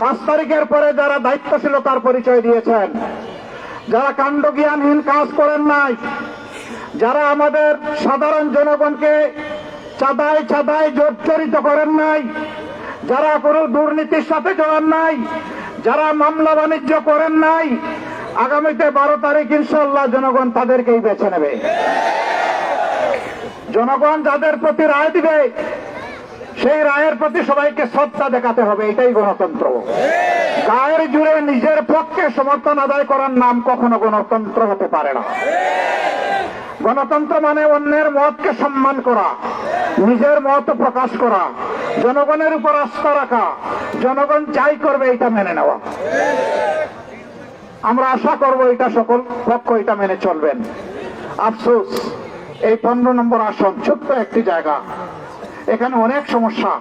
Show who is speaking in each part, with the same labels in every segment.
Speaker 1: পাঁচ তারিখের পরে যারা দায়িত্বশীলতার পরিচয় দিয়েছেন। যারা কাণ্ডজ্ঞানহীন কাজ করেন নাই, যারা আমাদের সাধারণ জনগণকে চাঁদায় চাঁদায় জর্জরিত করেন নাই, যারা কোনো দুর্নীতির সাথে জড়ান নাই, যারা মামলা বাণিজ্য করেন নাই, আগামীতে বারো তারিখ ইনশাল্লাহ জনগণ তাদেরকেই বেছে নেবে। জনগণ যাদের প্রতি রায় দিবে সেই রায়ের প্রতি সবাইকে শ্রদ্ধা দেখাতে হবে, এটাই গণতন্ত্র। গায়ের জুড়ে নিজের পক্ষে সমর্থন আদায় করার নাম কখনো গণতন্ত্র হতে পারে না। গণতন্ত্র মানে অন্যের মতকে সম্মান করা, নিজের মত প্রকাশ করা, জনগণের উপর আস্থা রাখা, জনগণ যাই করবে এটা মেনে নেওয়া। আমরা আশা করব এটা সকল পক্ষ এটা মেনে চলবেন। আফসোস, এই পনেরো নম্বর আসন, ছোট্ট একটি জায়গা। এখানে অনেক সমস্যা।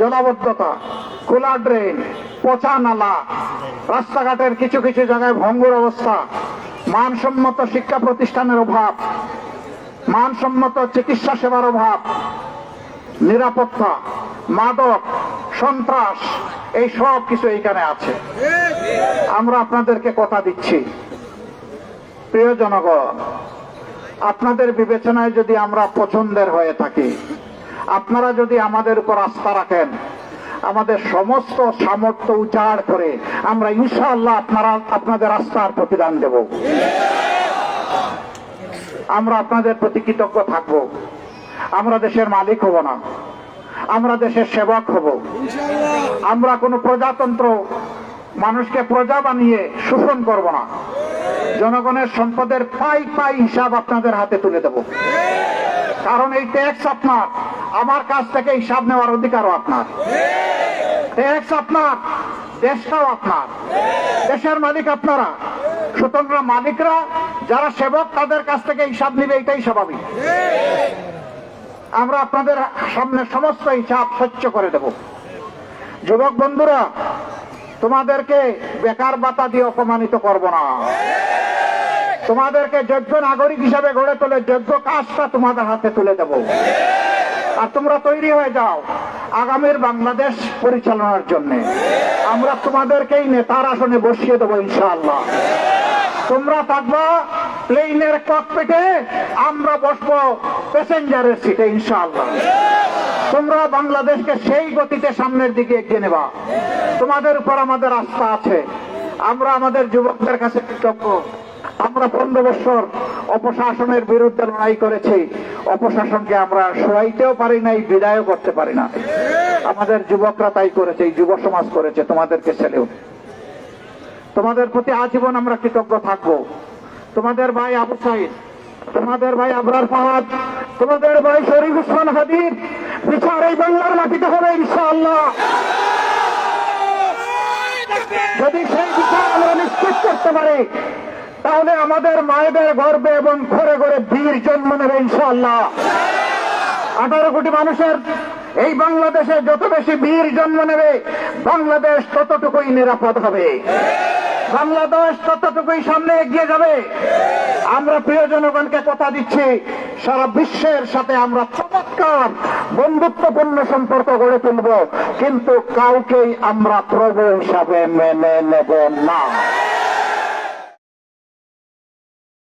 Speaker 1: জলাবদ্ধতা খোলা ড্রেন পচা নালা, রাস্তাঘাটের কিছু কিছু জায়গায় ভঙ্গুর অবস্থা, মানসম্মত শিক্ষা প্রতিষ্ঠানের অভাব, মানসম্মত চিকিৎসা সেবার অভাব, নিরাপত্তা, মাদক, সন্ত্রাস, এই সব কিছু এইখানে আছে। আমরা আপনাদেরকে কথা দিচ্ছি। প্রিয় জনগণ, আপনাদের বিবেচনায় যদি আমরা পছন্দের হয়ে থাকি আপনারা যদি আমাদের উপর আস্থা রাখেন, আমাদের সমস্ত সামর্থ্য উজাড় করে আমরা ইনশাআল্লাহ আপনারা আপনাদের আস্থার প্রতিদান দেব। আমরা আপনাদের প্রতি কৃতজ্ঞ থাকব। আমরা দেশের মালিক হব না। আমরা দেশের সেবক হব। আমরা কোনো প্রজাতন্ত্র মানুষকে প্রজা বানিয়ে শোষণ করব না। জনগণের সম্পদের পাই পাই হিসাব আপনাদের হাতে তুলে দেব। কারণ এই ট্যাক্স আপনার। আমার কাছ থেকে হিসাব নেওয়ার অধিকারও আপনার। ট্যাক্স আপনার দেশটাও আপনার। দেশের মালিক আপনারা। সুতরাং মালিকরা, যারা সেবক, তাদের কাছ থেকে হিসাব নিবে, এটাই স্বাভাবিক। আমরা আপনাদের সামনে সমস্ত হিসাব স্বচ্ছ করে দেব। যুবক বন্ধুরা, তোমাদেরকে বেকার বাতা দিয়ে অপমানিত করব না। তোমাদেরকে যোগ্য নাগরিক হিসাবে গড়ে তোলে, যোগ্য কাজটা তোমাদের হাতে তুলে দেব। আর তোমরা তৈরি হয়ে যাও আগামীর বাংলাদেশ পরিচালনার জন্য। আমরা তোমাদেরকেই নেতার আসনে বসিয়ে দেবো, ইনশাআল্লাহ। তোমরা থাকবা প্লেনের ককপিটে আমরা বসবো প্যাসেঞ্জারের সিটে ইনশাআল্লাহ। তোমরা বাংলাদেশকে সেই গতিতে সামনের দিকে এগিয়ে নেবা। তোমাদের উপর আমাদের আস্থা আছে। আমরা আমাদের যুবকদের কাছে কৃতজ্ঞ। আমরা পনেরো বছর অপশাসনের বিরুদ্ধে লড়াই করেছি। অপশাসনকে আমরা সরাইতেও পারি নাই বিদায়ও করতে পারি না আমাদের যুবকরা তাই করেছে এই যুব সমাজ করেছে তোমাদেরকে ছেলেও তোমাদের প্রতি আজীবন আমরা কৃতজ্ঞ থাকব। তোমাদের ভাই আবু সাইদ তোমাদের ভাই আবরার ফাহাদ তোমাদের ভাই শরীফ উসমান হাদির বিচার এই বাংলার মাটিতে হবে ইনশাআল্লাহ। যদি সেই বিচার আমরা নিশ্চিত করতে পারি তাহলে আমাদের মায়েদের গর্বে এবং ঘরে ঘরে বীর জন্ম নেবে ইনশাআল্লাহ। আঠারো কোটি মানুষের এই বাংলাদেশে যত বেশি বীর জন্ম নেবে, বাংলাদেশ ততটুকুই নিরাপদ হবে। বাংলাদেশ ততটুকুই সামনে এগিয়ে যাবে। আমরা প্রিয় জনগণকে কথা দিচ্ছি, সারা বিশ্বের সাথে আমরা চমৎকার বন্ধুত্বপূর্ণ সম্পর্ক গড়ে তুলব, কিন্তু কাউকেই আমরা প্রভু হিসাবে মেনে নেব না।